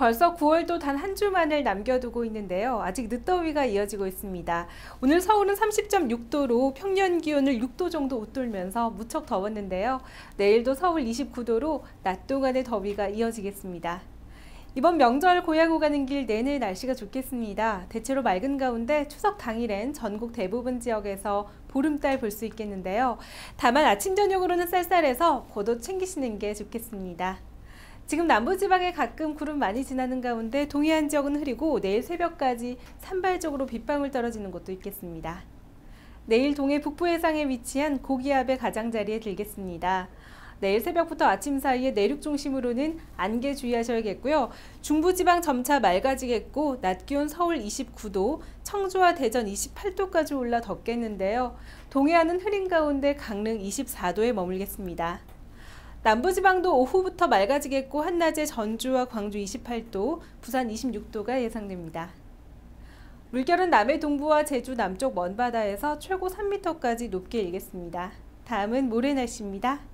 벌써 9월도 단 한 주만을 남겨두고 있는데요. 아직 늦더위가 이어지고 있습니다. 오늘 서울은 30.6도로 평년 기온을 6도 정도 웃돌면서 무척 더웠는데요. 내일도 서울 29도로 낮 동안의 더위가 이어지겠습니다. 이번 명절 고향 오가는 길 내내 날씨가 좋겠습니다. 대체로 맑은 가운데 추석 당일엔 전국 대부분 지역에서 보름달 볼 수 있겠는데요. 다만 아침 저녁으로는 쌀쌀해서 겉옷 챙기시는 게 좋겠습니다. 지금 남부지방에 가끔 구름 많이 지나는 가운데 동해안 지역은 흐리고 내일 새벽까지 산발적으로 빗방울 떨어지는 곳도 있겠습니다. 내일 동해 북부 해상에 위치한 고기압의 가장자리에 들겠습니다. 내일 새벽부터 아침 사이에 내륙 중심으로는 안개 주의하셔야겠고요. 중부지방 점차 맑아지겠고 낮 기온 서울 29도, 청주와 대전 28도까지 올라 덥겠는데요. 동해안은 흐린 가운데 강릉 24도에 머물겠습니다. 남부지방도 오후부터 맑아지겠고 한낮에 전주와 광주 28도, 부산 26도가 예상됩니다. 물결은 남해 동부와 제주 남쪽 먼바다에서 최고 3m까지 높게 일겠습니다. 다음은 모레 날씨입니다.